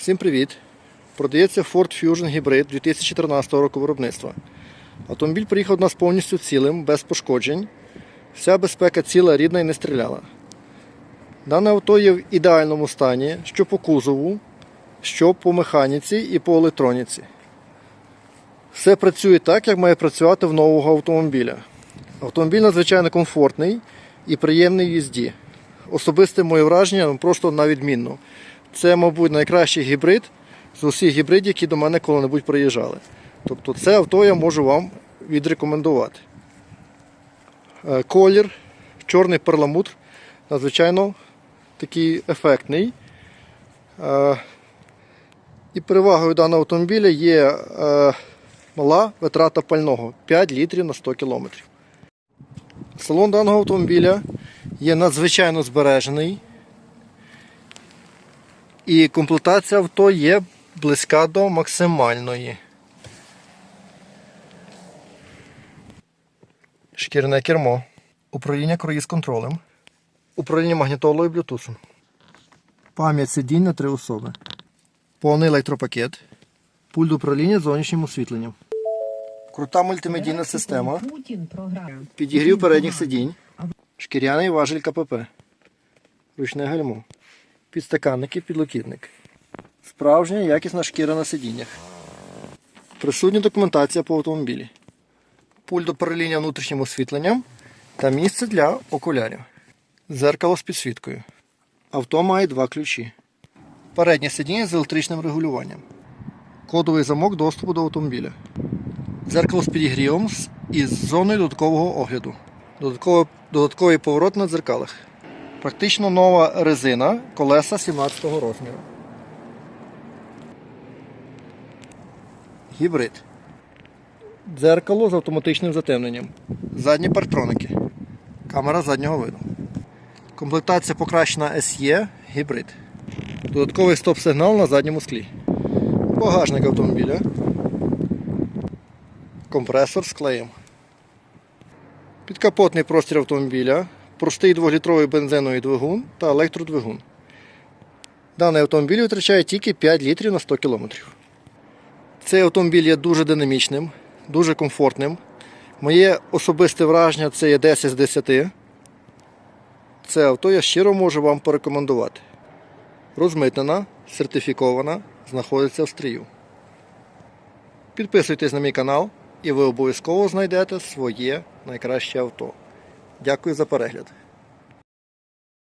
Всім привіт! Продається Ford Fusion Hybrid 2014 року виробництва. Автомобіль приїхав до нас повністю цілим, без пошкоджень. Вся безпека ціла, рідна і не стріляла. Дане авто є в ідеальному стані, що по кузову, що по механіці і по електроніці. Все працює так, як має працювати в нового автомобіля. Автомобіль надзвичайно комфортний і приємний в їзді. Особисте моє враження ну, просто на відмінно. Це, мабуть, найкращий гібрид з усіх гібридів, які до мене коли-небудь приїжджали. Тобто це авто я можу вам відрекомендувати. Е, Колір, чорний перламутр, надзвичайно такий ефектний. Е, І перевагою даного автомобіля є е, мала витрата пального 5 літрів на 100 км. Салон даного автомобіля є надзвичайно збережений. І комплектація авто є близька до максимальної. Шкірне кермо. Управління круїз контролем. Управління магнітолою і блютусом. Пам'ять сидінь на три особи. Повний електропакет. Пульт управління зовнішнім освітленням. Крута мультимедійна система. Підігрів передніх сидінь. Шкіряний важель КПП. Ручне гальмо. Підстаканники, підлокітник. Справжня якісна шкіра на сидіннях. Присутня документація по автомобілі. Пульт управління внутрішнім освітленням та місце для окулярів. Зеркало з підсвіткою. Авто має два ключі. Переднє сидіння з електричним регулюванням. Кодовий замок доступу до автомобіля. Дзеркало з підігрівом із зоною додаткового огляду. Додатковий, додатковий поворот на дзеркалах. Практично нова резина, колеса 17 го розміру. Гібрид. Дзеркало з автоматичним затемненням. Задні партроники. Камера заднього виду. Комплектація покращена SE гібрид. Додатковий стоп-сигнал на задньому склі. Багажник автомобіля компресор з клеєм. Підкапотний простір автомобіля, простий 2-літровий бензиновий двигун та електродвигун. Даний автомобіль витрачає тільки 5 літрів на 100 км. Цей автомобіль є дуже динамічним, дуже комфортним. Моє особисте враження це є 10 з 10. Це авто я щиро можу вам порекомендувати. Розмитнена, сертифікована, знаходиться в стрію. Підписуйтесь на мій канал і ви обов'язково знайдете своє найкраще авто. Дякую за перегляд.